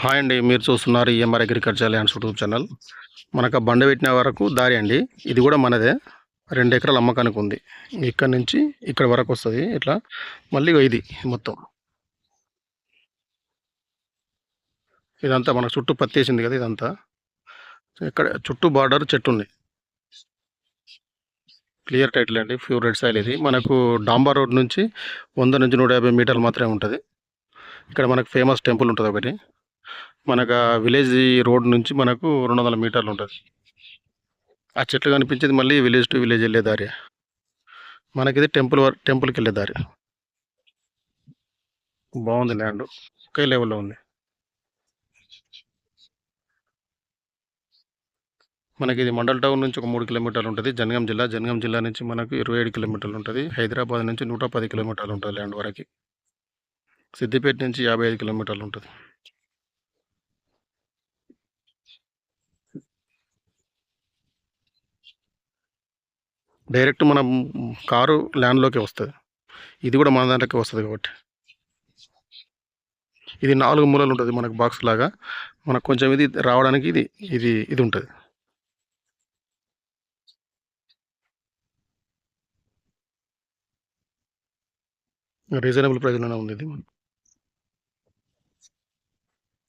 Hi అండి మీరు చూస్తున్నారు EMR agriculture lands YouTube channel. మనకు ఆ బండ పెట్టిన వరకు దారి అండి. ఇది కూడా మనదే. రెండు ఎకరాల అమ్మకానికి ఉంది. ఇక్కడ నుంచి ఇక్కడ వరకు వస్తుంది. ఇట్లా మళ్ళీ ఇది మొత్తం. ఇదంతా మనకు చుట్టూ పత్తేసింది కదా ఇదంతా. ఇక్కడ చుట్టూ బార్డర్ చెట్టు ఉంది. క్లియర్ టైటిల్ అండి ప్యూర్ రెడ్ సైల్ ఇది. మనకు డాంబర్ రోడ్ నుంచి వంద నుంచి నూట యాభై మీటర్లు మాత్రమే ఉంటుంది. ఇక్కడ మనకు ఫేమస్ టెంపుల్ ఉంటుంది ఒకటి. మనకు ఆ విలేజ్ రోడ్ నుంచి మనకు రెండు వందల మీటర్లు ఉంటుంది. ఆ చెట్లు కనిపించేది మళ్ళీ విలేజ్ టు విలేజ్ వెళ్ళే దారి. మనకి ఇది టెంపుల్ వర్- టెంపుల్కి వెళ్ళే దారి. బాగుంది ల్యాండ్. ఒకే లెవెల్లో ఉంది. మనకి ఇది మండల్ టౌన్ నుంచి ఒక మూడు కిలోమీటర్లు ఉంటుంది. జనగం జిల్లా. జనగం జిల్లా నుంచి మనకు ఇరవై ఏడు కిలోమీటర్లు ఉంటుంది. హైదరాబాద్ నుంచి నూట పది కిలోమీటర్లు ఉంటుంది ల్యాండ్ వరకు. సిద్దిపేట నుంచి యాభై ఐదు కిలోమీటర్లు ఉంటుంది. డైరెక్ట్ మనం కారు ల్యాండ్లోకి వస్తుంది. ఇది కూడా మన దాంట్లోకి వస్తుంది కాబట్టి. ఇది నాలుగు మూలలు ఉంటుంది మనకు బాక్స్ లాగా. మనకు కొంచెం ఇది రావడానికి ఇది ఇది ఇది ఉంటుంది. రీజనబుల్ ప్రైజ్లోనే ఉంది ఇది.